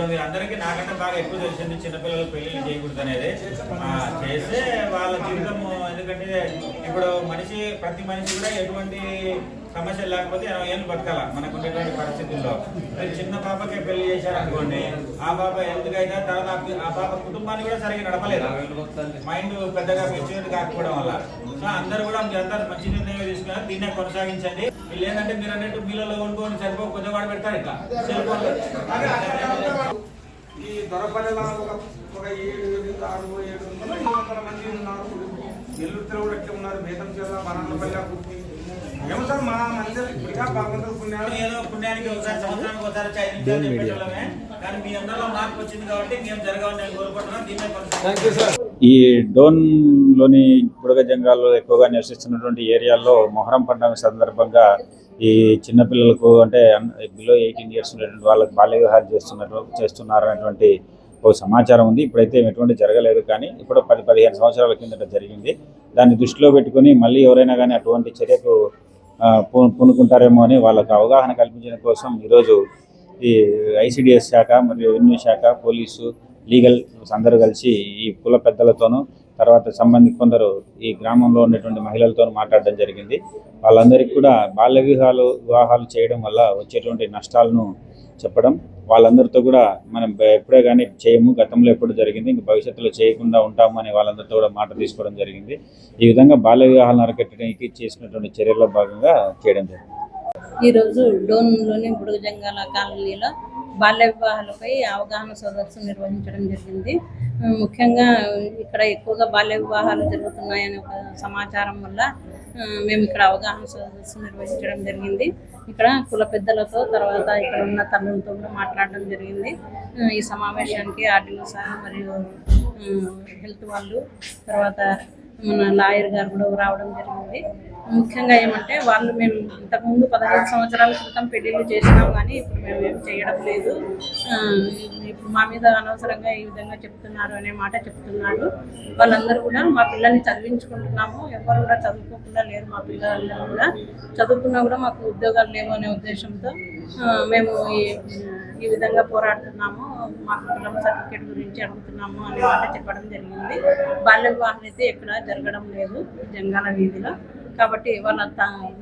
ఇప్పుడు మీరు అందరికీ నాకంటే బాగా ఎక్కువ తెలిసింది చిన్నపిల్లలు పెళ్ళి చేయకూడదు అనేది చేస్తే వాళ్ళ జీవితం ఎందుకంటే ఇప్పుడు మనిషి ప్రతి మనిషి కూడా ఎటువంటి సమస్యలు లేకపోతే ఎనభై ఏళ్ళు బతకాల మనకు ఉండేటువంటి పరిస్థితుల్లో చిన్న పాపకే పెళ్ళి చేశారనుకోండి ఆ పాప ఎందుకైనా అయితే తర్వాత ఆ పాప కుటుంబాన్ని కూడా సరిగ్గా నడపలేదు? మైండ్ పెద్దగా మెచ్యూర్ కాకపోవడం వల్ల. సో అందరూ కూడా మీ అందరూ మంచి నిర్ణయం తీసుకున్నారు దీన్నే కొనసాగించండి. వీళ్ళు ఏంటంటే మీరు అన్నట్టు మీలలో కొనుక్కొని సరిపో కొద్దిగా వాడు పెడతారు ఇట్లా. సెల్ ఈ దొరపల్లిలో ఒక ఏడు ఎనిమిది ఆరు ఏడు వందల మంది ఉన్నారు. నెల్లూరులో కూడా ఎట్లా ఉన్నారు. బేతం జిల్లా బనాలపల్లి కుర్తి ఏమో సార్ మా మందిరం ఇప్పటికా భగవంతుడు పుణ్యాలు. ఏదో పుణ్యానికి ఒకసారి సంవత్సరానికి ఒకసారి ఐదు నిమిషాలు కానీ మీ అందరిలో మార్పు వచ్చింది కాబట్టి మేము జరగాలని నేను కోరుకుంటున్నాను. దీన్నే కొనసాగించాలి ఈ డోన్లోని బుడగ జంగాల్లో ఎక్కువగా నివసిస్తున్నటువంటి ఏరియాల్లో మొహరం పండుగ సందర్భంగా ఈ చిన్నపిల్లలకు అంటే బిలో ఎయిటీన్ ఇయర్స్ ఉన్నటువంటి వాళ్ళకి బాల్య వివాహాలు చేస్తున్నారు చేస్తున్నారు అనేటువంటి ఒక సమాచారం ఉంది. ఇప్పుడైతే ఎటువంటి జరగలేదు కానీ ఇప్పుడు పది పదిహేను సంవత్సరాల కిందట జరిగింది. దాన్ని దృష్టిలో పెట్టుకుని మళ్ళీ ఎవరైనా కానీ అటువంటి చర్యకు పూనుకుంటారేమో అని వాళ్ళకు అవగాహన కల్పించడం కోసం ఈరోజు ఈ ఐసిడిఎస్ శాఖ మరియు రెవెన్యూ శాఖ పోలీసు లీగల్ అందరూ కలిసి ఈ కుల పెద్దలతోనూ తర్వాత సంబంధి కొందరు ఈ గ్రామంలో ఉన్నటువంటి మహిళలతో మాట్లాడడం జరిగింది. వాళ్ళందరికీ కూడా బాల్య వివాహాలు వివాహాలు చేయడం వల్ల వచ్చేటువంటి నష్టాలను చెప్పడం వాళ్ళందరితో కూడా మనం ఎప్పుడే కానీ చేయము గతంలో ఎప్పుడు జరిగింది ఇంక భవిష్యత్తులో చేయకుండా ఉంటాము అని వాళ్ళందరితో కూడా మాట తీసుకోవడం జరిగింది. ఈ విధంగా బాల్య వివాహాలను అరకట్టడానికి చేసినటువంటి చర్యల్లో భాగంగా చేయడం జరిగింది. ఈరోజు డోన్లోని బుడుగ జంగాల కాలనీలో బాల్య వివాహాలపై అవగాహన సదస్సు నిర్వహించడం జరిగింది. ముఖ్యంగా ఇక్కడ ఎక్కువగా బాల్య వివాహాలు జరుగుతున్నాయనే ఒక సమాచారం వల్ల మేము ఇక్కడ అవగాహన సదస్సు నిర్వహించడం జరిగింది. ఇక్కడ కుల పెద్దలతో తర్వాత ఇక్కడ ఉన్న తల్లులతో కూడా మాట్లాడడం జరిగింది. ఈ సమావేశానికి ఆర్టీఓ సార్ మరియు హెల్త్ వాళ్ళు తర్వాత మన లాయర్ గారు కూడా రావడం జరిగింది. ముఖ్యంగా ఏమంటే వాళ్ళు మేము ఇంతకుముందు పదహైదు సంవత్సరాల క్రితం పెళ్ళిళ్ళు చేసినాం కానీ ఇప్పుడు మేము ఏం చేయడం లేదు. ఇప్పుడు మా మీద అనవసరంగా ఈ విధంగా చెప్తున్నారు అనే మాట చెప్తున్నారు. వాళ్ళందరూ కూడా మా పిల్లల్ని చదివించుకుంటున్నాము. ఎవరు కూడా చదువుకోకుండా లేరు మా పిల్లలందరూ కూడా. చదువుకున్నా కూడా మాకు ఉద్యోగాలు లేవు అనే ఉద్దేశంతో మేము ఈ ఈ విధంగా పోరాడుతున్నాము. మాకు కులం సర్టిఫికేట్ గురించి అడుగుతున్నాము అనే మాట చెప్పడం జరిగింది. బాల్య వివాహం అయితే ఎక్కడ జరగడం లేదు జంగాల వీధిలో. కాబట్టి వాళ్ళ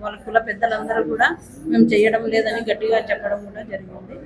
వాళ్ళ కుల పెద్దలందరూ కూడా మేము చేయడం లేదని గట్టిగా చెప్పడం కూడా జరిగింది.